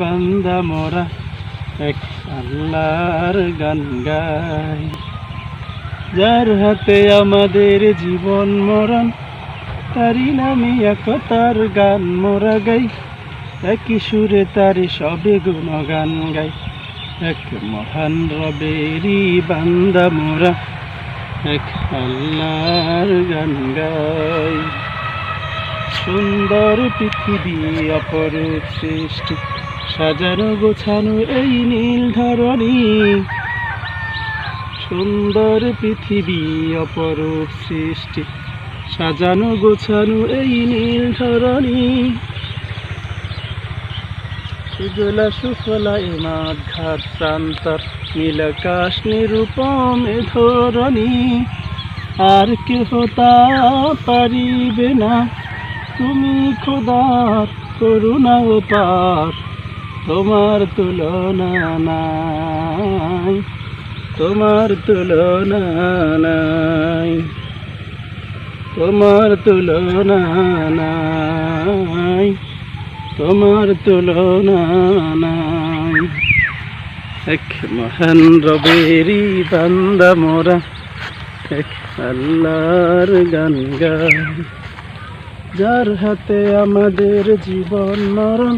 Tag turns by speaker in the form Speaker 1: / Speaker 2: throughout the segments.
Speaker 1: বান্দা মোরা এক আল্লাহর গান গাই যার হাতে আমাদের জীবন মরণ তারি নামে একতার গান মোরা গাই একই সুরে তারি সবে গুণ গান গাই এক মহান রবেরই বান্দা মোরা এক আল্লাহর গান গাই সুন্দর পৃথিবী অপরূপ সৃষ্টি সাজানো গোছানো এই নীল ধরণী। সুন্দর পৃথিবী অপরূপ সৃষ্টি সাজানো গোছানো এই নীল ধরণী। সুজলা সুফলা এ মাঠ ঘাট প্রান্তর নীলাকাশ নিরূপমে ধরণী। আর কেহ তা পারিবে না। তুমি খোদার করুণা পার, তোমার তুলনা নাই, তোমার তুলনা নাই, তোমার তুলনা নাই, তোমার তুলনা নাই। এক মহান রবেরি বান্দা মোরা, এক আল্লাহর গান গাই। যার হাতে আমাদের জীবন মরণ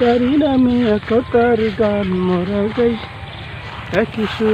Speaker 1: তারি নামে একতার গান মরা গাই একই সুরে